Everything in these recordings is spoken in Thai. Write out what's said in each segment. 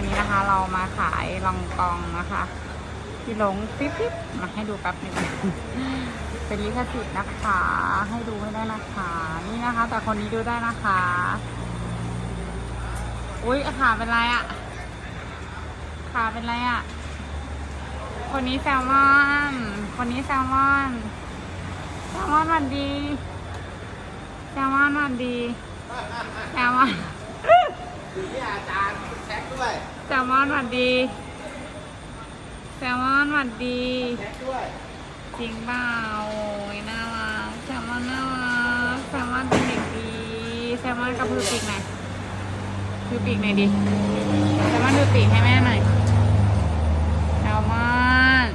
วันนี้นะคะ เรามาขายลองกองนะคะ ที่หลงปิ๊บปิ๊บมาให้ดูแป๊บนึงเป็นลิขสิทธิ์นะคะ ให้ดูไม่ได้นะคะ นี่นะคะ แต่คนนี้ดูได้นะคะ อุ้ยขาเป็นไรอะขาเป็นไรอะคนนี้แซลมอน คนนี้แซลมอนแซลมอนหวันดีแซลมอนหวันดีแซลมอนอาจารย์แช็ค ด้วยแซลมอนหวันดี แซลมอนหวันดีแช็คด้วยจริงเปล่าโอ้ยน่ารักแซลมอนน่ารักแซลมอนเป็นเด็กดีแซลมอนกระพือปีกหน่อยคือปีกหน่อยดิแซลมอนดูปีกให้แม่หน่อยแซลมอน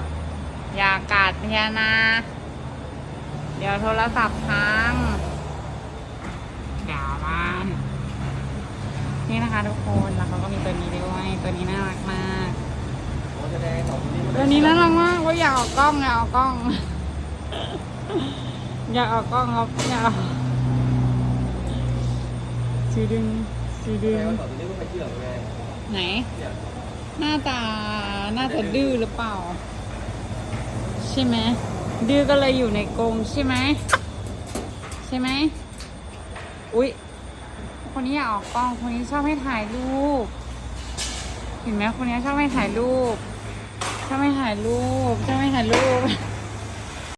อย่ากัดเฮียนะ เดี๋ยวโทรศัพท์พังอย่ามัน นี่นะคะทุกคนแล้วเขาก็มีตัวนี้ด้วยตัวนี้น่ารักมากโอ้แสดงของนี้ตัวนี้น่ารักมากว่าอยากออกกล้องอยากออกกล้อง อยากออกกล้องครับอยากออกสีดึงสีดึแสดงงว่าสองตัวนี้ก็ไปเชื่อมไงไหนเนี่ยน่าจะน่าจะดื้อหรือเปล่า ใช่ไหมดื้อก็เลยอยู่ในกรงใช่ไหมใช่ไหมอุ๊ย คนนี้อยากออกกล้อง คนนี้ชอบให้ถ่ายรูป เห็นไหมคนนี้ชอบให้ถ่ายรูป ชอบให้ถ่ายรูป ชอบให้ถ่ายรูป